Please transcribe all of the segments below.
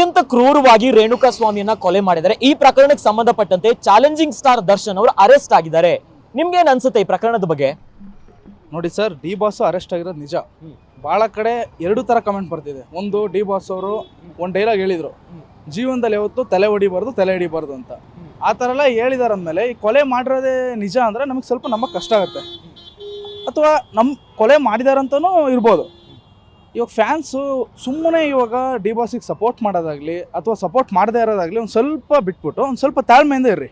ಅತ್ಯಂತ ಕ್ರೂರವಾಗಿ ರೇಣುಕಾ ಸ್ವಾಮಿಯನ್ನ ಕೊಲೆ ಮಾಡಿದ್ದಾರೆ. ಈ ಪ್ರಕರಣಕ್ಕೆ ಸಂಬಂಧಪಟ್ಟಂತೆ ಚಾಲೆಂಜಿಂಗ್ ಸ್ಟಾರ್ ದರ್ಶನ್ ಅವರು ಅರೆಸ್ಟ್ ಆಗಿದ್ದಾರೆ. ನಿಮ್ಗೇನ್ ಅನ್ಸುತ್ತೆ ಈ ಪ್ರಕರಣದ ಬಗ್ಗೆ? ನೋಡಿ ಸರ್, ಡಿ ಬಾಸ್ ಅರೆಸ್ಟ್ ಆಗಿರೋದು ನಿಜ. ಭಾಳ ಕಡೆ ಎರಡು ಥರ ಕಮೆಂಟ್ ಬರ್ತಿದೆ. ಒಂದು, ಡಿ ಬಾಸ್ ಅವರು ಒಂದು ಡೈಲಾಗ್ ಹೇಳಿದರು. ಜೀವನದಲ್ಲಿ ಯಾವತ್ತು ತಲೆ ಹೊಡಿಬಾರ್ದು, ತಲೆ ಹಿಡಿಬಾರ್ದು ಅಂತ. ಆ ಥರ ಎಲ್ಲ ಹೇಳಿದಾರಂದ್ಮೇಲೆ ಈ ಕೊಲೆ ಮಾಡಿರೋದೇ ನಿಜ ಅಂದರೆ ನಮಗೆ ಸ್ವಲ್ಪ ನಮಗೆ ಕಷ್ಟ ಆಗುತ್ತೆ. ಅಥವಾ ನಮ್ಮ ಕೊಲೆ ಮಾಡಿದಾರಂತನೂ ಇರ್ಬೋದು. ಇವಾಗ ಫ್ಯಾನ್ಸು ಸುಮ್ಮನೆ ಇವಾಗ ಡಿ ಬಾಸಿಗೆ ಸಪೋರ್ಟ್ ಮಾಡೋದಾಗಲಿ ಅಥವಾ ಸಪೋರ್ಟ್ ಮಾಡದೇ ಇರೋದಾಗಲಿ ಒಂದು ಸ್ವಲ್ಪ ಬಿಟ್ಬಿಟ್ಟು ಒಂದು ಸ್ವಲ್ಪ ತಾಳ್ಮೆಯಿಂದ ಇರ್ರಿ.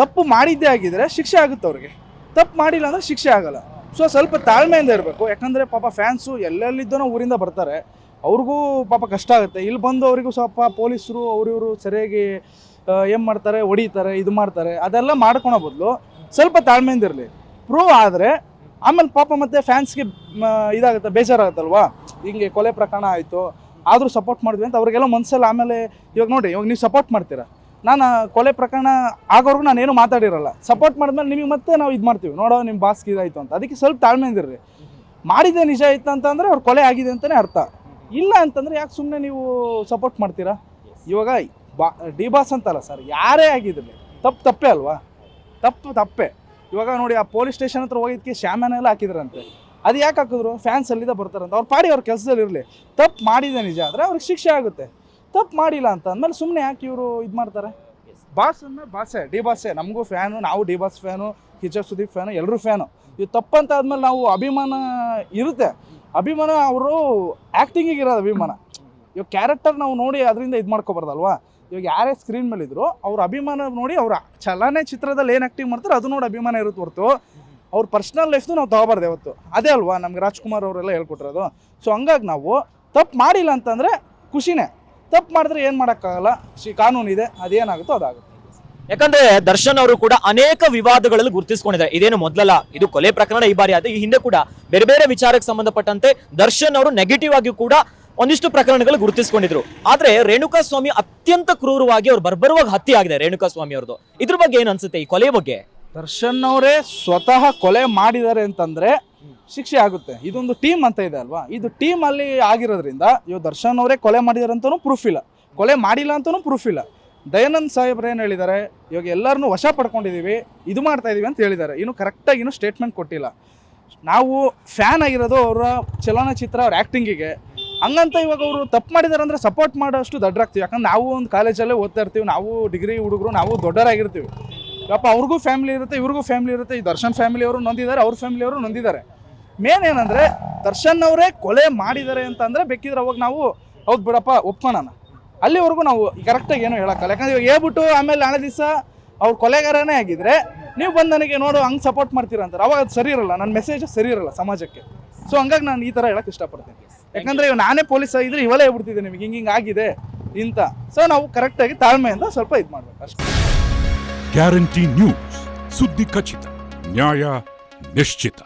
ತಪ್ಪು ಮಾಡಿದ್ದೇ ಆಗಿದ್ರೆ ಶಿಕ್ಷೆ ಆಗುತ್ತೆ ಅವ್ರಿಗೆ. ತಪ್ಪು ಮಾಡಿಲ್ಲ ಅಂದರೆ ಶಿಕ್ಷೆ ಆಗಲ್ಲ. ಸೊ ಸ್ವಲ್ಪ ತಾಳ್ಮೆಯಿಂದ ಇರಬೇಕು. ಯಾಕಂದರೆ ಪಾಪ ಫ್ಯಾನ್ಸು ಎಲ್ಲೆಲ್ಲಿದ್ದನೋ ಊರಿಂದ ಬರ್ತಾರೆ. ಅವ್ರಿಗೂ ಪಾಪ ಕಷ್ಟ ಆಗುತ್ತೆ. ಇಲ್ಲಿ ಬಂದು ಅವರಿಗೂ ಸ್ವಲ್ಪ ಪೊಲೀಸರು ಅವರಿವರು ಸರಿಯಾಗಿ ಏನು ಮಾಡ್ತಾರೆ, ಹೊಡಿತಾರೆ, ಇದು ಮಾಡ್ತಾರೆ, ಅದೆಲ್ಲ ಮಾಡ್ಕೊಳೋ ಬದಲು ಸ್ವಲ್ಪ ತಾಳ್ಮೆಯಿಂದ ಇರಲಿ. ಪ್ರೂವ್ ಆದರೆ ಆಮೇಲೆ ಪಾಪ ಮತ್ತೆ ಫ್ಯಾನ್ಸ್ಗೆ ಇದಾಗುತ್ತೆ, ಬೇಜಾರಾಗುತ್ತಲ್ವಾ? ಹಿಂಗೆ ಕೊಲೆ ಪ್ರಕರಣ ಆಯಿತು, ಆದರೂ ಸಪೋರ್ಟ್ ಮಾಡಿದ್ವಿ ಅಂತ ಅವ್ರಿಗೆಲ್ಲ ಮನಸ್ಸಲ್ಲಿ ಆಮೇಲೆ ಇವಾಗ ನೋಡಿ, ಇವಾಗ ನೀವು ಸಪೋರ್ಟ್ ಮಾಡ್ತೀರಾ? ನಾನು ಕೊಲೆ ಪ್ರಕರಣ ಆಗೋರ್ಗು ನಾನು ಏನು ಮಾತಾಡಿರಲ್ಲ. ಸಪೋರ್ಟ್ ಮಾಡಿದ್ಮೇಲೆ ನಿಮಗೆ ಮತ್ತೆ ನಾವು ಇದು ಮಾಡ್ತೀವಿ. ನೋಡೋ ನಿಮ್ಮ ಬಾಸ್ಗೆ ಇದಾಯಿತು ಅಂತ. ಅದಕ್ಕೆ ಸ್ವಲ್ಪ ತಾಳ್ಮೆ ಇರ್ರಿ. ಮಾಡಿದ್ದೆ ನಿಜ ಆಯ್ತು ಅಂತಂದರೆ ಅವ್ರು ಕೊಲೆ ಆಗಿದೆ ಅಂತಲೇ ಅರ್ಥ. ಇಲ್ಲ ಅಂತಂದರೆ ಯಾಕೆ ಸುಮ್ಮನೆ ನೀವು ಸಪೋರ್ಟ್ ಮಾಡ್ತೀರಾ? ಇವಾಗ ಬಾ, ಡಿ ಬಾಸ್ ಅಂತಲ್ಲ ಸರ್, ಯಾರೇ ಆಗಿದ್ರಿ ತಪ್ಪು ತಪ್ಪೇ ಅಲ್ವಾ? ತಪ್ಪು ತಪ್ಪೆ. ಇವಾಗ ನೋಡಿ ಆ ಪೊಲೀಸ್ ಸ್ಟೇಷನ್ ಹತ್ರ ಹೋಗಿದ್ದಕ್ಕೆ ಶ್ಯಾಮನೆಲ್ಲ ಹಾಕಿದ್ರಂತೆ. ಅದು ಯಾಕೆ ಹಾಕಿದ್ರು? ಫ್ಯಾನ್ಸ್ ಅಲ್ಲಿಂದ ಬರ್ತಾರಂತ. ಅವ್ರ ಪಾಡಿ ಅವ್ರ ಕೆಲಸದಲ್ಲಿ ಇರಲಿ. ತಪ್ಪು ಮಾಡಿದೆ ನಿಜ, ಆದರೆ ಅವ್ರಿಗೆ ಶಿಕ್ಷೆ ಆಗುತ್ತೆ. ತಪ್ಪು ಮಾಡಿಲ್ಲ ಅಂತ ಅಂದಮೇಲೆ ಸುಮ್ಮನೆ ಯಾಕೆ ಇವರು ಇದು ಮಾಡ್ತಾರೆ? ಬಾಸ್ ಅಂದಮೇಲೆ ಬಾಸೆ ಡಿ ಬಾಸೆ ನಮಗೂ ಫ್ಯಾನು ನಾವು D boss fan Kichcha Sudeep fan ಎಲ್ಲರೂ ಫ್ಯಾನು ಇದು ತಪ್ಪಂತ ಆದಮೇಲೆ ನಾವು ಅಭಿಮಾನ ಇರುತ್ತೆ. ಅಭಿಮಾನ ಅವರು ಆ್ಯಕ್ಟಿಂಗಿಗೆ ಇರೋದು ಅಭಿಮಾನ. ಇವಾಗ ಕ್ಯಾರೆಕ್ಟರ್ ನಾವು ನೋಡಿ ಅದರಿಂದ ಇದು ಮಾಡ್ಕೊಬಾರ್ದಲ್ವಾ? ಇವಾಗ ಯಾರೇ ಸ್ಕ್ರೀನ್ ಮೇಲೆ ಇದ್ರು ಅವ್ರ ಅಭಿಮಾನ ನೋಡಿ ಅವ್ರ ಚಲನೆ ಚಿತ್ರದಲ್ಲಿ ಏನು ಆ್ಯಕ್ಟಿಂಗ್ ಮಾಡ್ತಾರೆ ಅದು ನೋಡಿ ಅಭಿಮಾನ ಇರುತ್ತೆ ಹೊರತು. ಅವ್ರ ಪರ್ಸ್ನಲ್ ಲೈಫ್ನು ನಾವು ತಗೋಬಾರ್ದು ಯಾವತ್ತು. ಅದೇ ಅಲ್ವಾ ನಮ್ಗೆ ರಾಜ್ಕುಮಾರ್ ಅವರೆಲ್ಲ ಹೇಳ್ಕೊಟ್ರದು ಸೊ ಹಂಗಾಗಿ ನಾವು ತಪ್ಪು ಮಾಡಿಲ್ಲ ಅಂತಂದರೆ ಖುಷಿನೇ. ತಪ್ಪು ಮಾಡಿದ್ರೆ ಏನು ಮಾಡೋಕ್ಕಾಗಲ್ಲ. ಶ್ರೀ ಕಾನೂನು ಇದೆ, ಅದೇನಾಗುತ್ತೋ ಅದಾಗುತ್ತೆ. ಯಾಕಂದ್ರೆ ದರ್ಶನ್ ಅವರು ಕೂಡ ಅನೇಕ ವಿವಾದಗಳಲ್ಲಿ ಗುರುತಿಸಿಕೊಂಡಿದ್ದಾರೆ. ಇದೇನು ಮೊದಲಲ್ಲ, ಇದು ಕೊಲೆ ಪ್ರಕರಣ ಈ ಬಾರಿ ಆದ್ರೆ ಈ ಹಿಂದೆ ಕೂಡ ಬೇರೆ ಬೇರೆ ವಿಚಾರಕ್ಕೆ ಸಂಬಂಧಪಟ್ಟಂತೆ ದರ್ಶನ್ ಅವರು ನೆಗೆಟಿವ್ ಆಗಿಯೂ ಕೂಡ ಒಂದಿಷ್ಟು ಪ್ರಕರಣಗಳು ಗುರುತಿಸಿಕೊಂಡಿದ್ರು. ಆದ್ರೆ ರೇಣುಕಾ ಸ್ವಾಮಿ ಅತ್ಯಂತ ಕ್ರೂರವಾಗಿ ಅವ್ರು ಬರ್ಬರವಾಗಿ ಹತ್ಯೆ ಆಗಿದೆ ರೇಣುಕಾ ಸ್ವಾಮಿ ಅವ್ರದ್ದು ಇದ್ರ ಬಗ್ಗೆ ಏನ್ ಅನ್ಸುತ್ತೆ ಈ ಕೊಲೆ ಬಗ್ಗೆ? ದರ್ಶನ್ ಅವರೇ ಸ್ವತಃ ಕೊಲೆ ಮಾಡಿದ್ದಾರೆ ಅಂತಂದ್ರೆ ಶಿಕ್ಷೆ ಆಗುತ್ತೆ. ಇದೊಂದು ಟೀಮ್ ಅಂತ ಇದೆ ಅಲ್ವಾ? ಇದು ಟೀಮ್ ಅಲ್ಲಿ ಆಗಿರೋದ್ರಿಂದ ಇವ್ ದರ್ಶನ್ ಅವರೇ ಕೊಲೆ ಮಾಡಿದಾರೆ ಅಂತಾನೂ ಪ್ರೂಫ್ ಇಲ್ಲ. ಕೊಲೆ ಮಾಡಿಲ್ಲ ಅಂತಾನೂ ಪ್ರೂಫ್ ಇಲ್ಲ. ದಯಾನಂದ್ ಸಾಹೇಬ್ರು ಏನು ಹೇಳಿದ್ದಾರೆ? ಇವಾಗ ಎಲ್ಲರನ್ನೂ ವಶ ಪಡ್ಕೊಂಡಿದ್ದೀವಿ ಇದು ಮಾಡ್ತಾ ಇದೀವಿ ಅಂತ ಹೇಳಿದ್ದಾರೆ. ಇನ್ನು ಕರೆಕ್ಟಾಗಿ ಇನ್ನೂ ಸ್ಟೇಟ್ಮೆಂಟ್ ಕೊಟ್ಟಿಲ್ಲ. ನಾವು ಫ್ಯಾನ್ ಆಗಿರೋದು ಅವರ ಚಲನಚಿತ್ರ ಅವ್ರ ಆ್ಯಕ್ಟಿಂಗಿಗೆ ಹಂಗಂತ ಇವಾಗ ಅವರು ತಪ್ಪು ಮಾಡಿದಾರೆ ಅಂದರೆ ಸಪೋರ್ಟ್ ಮಾಡೋಷ್ಟು ದೊಡ್ಡರಾಗ್ತೀವಿ ಯಾಕಂದ್ರೆ ನಾವು ಒಂದು ಕಾಲೇಜಲ್ಲೇ ಓದ್ತಾ ಇರ್ತೀವಿ, ನಾವು ಡಿಗ್ರಿ ಹುಡುಗರು, ನಾವು ದೊಡ್ಡರಾಗಿರ್ತೀವಿ ಪಾಪ ಅವ್ರಿಗೂ ಫ್ಯಾಮಿಲಿ ಇರುತ್ತೆ, ಇವ್ರಿಗೂ ಫ್ಯಾಮಿಲಿ ಇರುತ್ತೆ, ಈ ದರ್ಶನ್ ಫ್ಯಾಮಿಲಿ ಅವರು ನೊಂದಿದ್ದಾರೆ, ಅವ್ರ ಫ್ಯಾಮಿಲಿ ಅವರು ನೊಂದಿದ್ದಾರೆ. ಮೇನ್ ಏನಂದರೆ ದರ್ಶನ್ ಅವರೇ ಕೊಲೆ ಮಾಡಿದ್ದಾರೆ ಅಂತ ಅಂದರೆ ಬೇಕಿದ್ರೆ ಅವಾಗ ನಾವು, ಹೌದು ಬಿಡಪ್ಪ ಒಪ್ಕೊಳ್ಳೋಣ ಅಲ್ಲಿವರೆಗೂ ನಾವು ಕರೆಕ್ಟಾಗಿ ಏನು ಹೇಳೋಕ್ಕಲ್ಲ ಯಾಕಂದ್ರೆ ಇವಾಗ ಹೇಳ್ಬಿಟ್ಟು ಆಮೇಲೆ ನಾಳೆ ದಿವಸ ಅವ್ರು ಕೊಲೆಗಾರನೇ ಆಗಿದ್ರೆ ನೀವು ಬಂದು ನನಗೆ ನೋಡು ಹಂಗೆ ಸಪೋರ್ಟ್ ಮಾಡ್ತೀರಾ ಅಂತಾರೆ. ಅವಾಗ ಅದು ಸರಿ ಇರಲ್ಲ, ನನ್ನ ಮೆಸೇಜ್ ಸರಿ ಇರಲ್ಲ ಸಮಾಜಕ್ಕೆ. ಸೊ ಹಂಗಾಗಿ ನಾನು ಈ ಥರ ಹೇಳಕ್ಕೆ ಇಷ್ಟಪಡ್ತೀನಿ. ಯಾಕಂದ್ರೆ ಇವಾಗ ನಾನೇ ಪೊಲೀಸ್ ಆಗಿದ್ರೆ ಇವಲೇ ಹೇಳ್ಬಿಡ್ತಿದ್ದೆ ನಿಮಗೆ ಹಿಂಗೆ ಹಿಂಗೆ ಆಗಿದೆ ಇಂತ. ಸೊ ನಾವು ಕರೆಕ್ಟಾಗಿ ತಾಳ್ಮೆಯಿಂದ ಸ್ವಲ್ಪ ಇದು ಮಾಡ್ಬೇಕು ಅಷ್ಟೇ. ಗ್ಯಾರಂಟಿ ನ್ಯೂಸ್ ಸುದ್ದಿ ಖಚಿತ ನ್ಯಾಯ ನಿಶ್ಚಿತ.